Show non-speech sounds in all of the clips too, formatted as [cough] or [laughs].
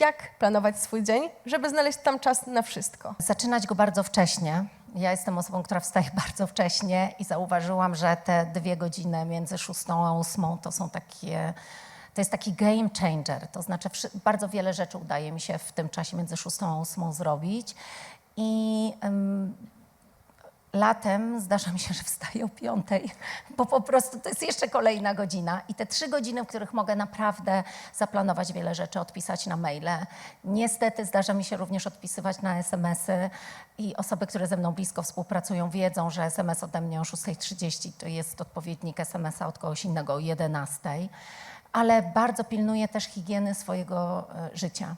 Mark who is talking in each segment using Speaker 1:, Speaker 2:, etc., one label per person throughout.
Speaker 1: Jak planować swój dzień, żeby znaleźć tam czas na wszystko?
Speaker 2: Zaczynać go bardzo wcześnie. Ja jestem osobą, która wstaje [laughs] bardzo wcześnie i zauważyłam, że te dwie godziny między szóstą a ósmą to są takie, to jest taki game changer. To znaczy bardzo wiele rzeczy udaje mi się w tym czasie między szóstą a ósmą zrobić i latem zdarza mi się, że wstaję o piątej, bo po prostu to jest jeszcze kolejna godzina i te trzy godziny, w których mogę naprawdę zaplanować wiele rzeczy, odpisać na maile. Niestety zdarza mi się również odpisywać na SMS-y i osoby, które ze mną blisko współpracują wiedzą, że SMS ode mnie o 6.30 to jest odpowiednik SMS-a od kogoś innego o 11.00, ale bardzo pilnuję też higieny swojego e, życia.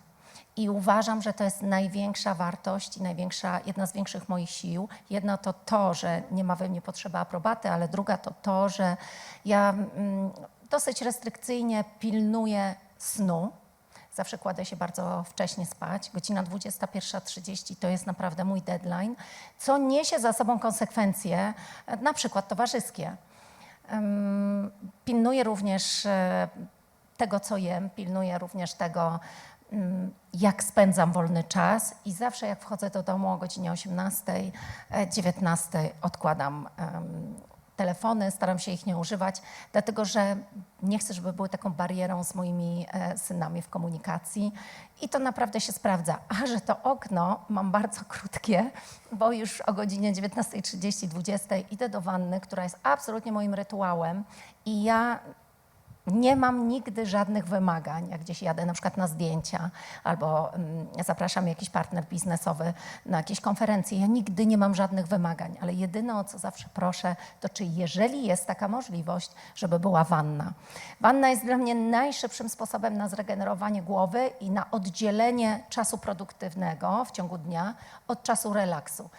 Speaker 2: I uważam, że to jest największa wartość i największa, jedna z większych moich sił. Jedna to to, że nie ma we mnie potrzeby aprobaty, ale druga to to, że ja mm, dosyć restrykcyjnie pilnuję snu. Zawsze kładę się bardzo wcześnie spać. Godzina 21.30 to jest naprawdę mój deadline, co niesie za sobą konsekwencje, e, na przykład towarzyskie. Pilnuję również e, tego, co jem, pilnuję również tego, ym, jak spędzam wolny czas i zawsze jak wchodzę do domu o godzinie 18, e, 19 odkładam em, telefony, staram się ich nie używać, dlatego że nie chcę, żeby były taką barierą z moimi e, synami w komunikacji i to naprawdę się sprawdza. A że to okno mam bardzo krótkie, bo już o godzinie 19.30, 20 idę do wanny, która jest absolutnie moim rytuałem i ja nie mam nigdy żadnych wymagań, jak gdzieś jadę na przykład na zdjęcia albo mm, zapraszam jakiś partner biznesowy na jakieś konferencje. Ja nigdy nie mam żadnych wymagań, ale jedyne o co zawsze proszę, to czy jeżeli jest taka możliwość, żeby była wanna. Wanna jest dla mnie najszybszym sposobem na zregenerowanie głowy i na oddzielenie czasu produktywnego w ciągu dnia od czasu relaksu.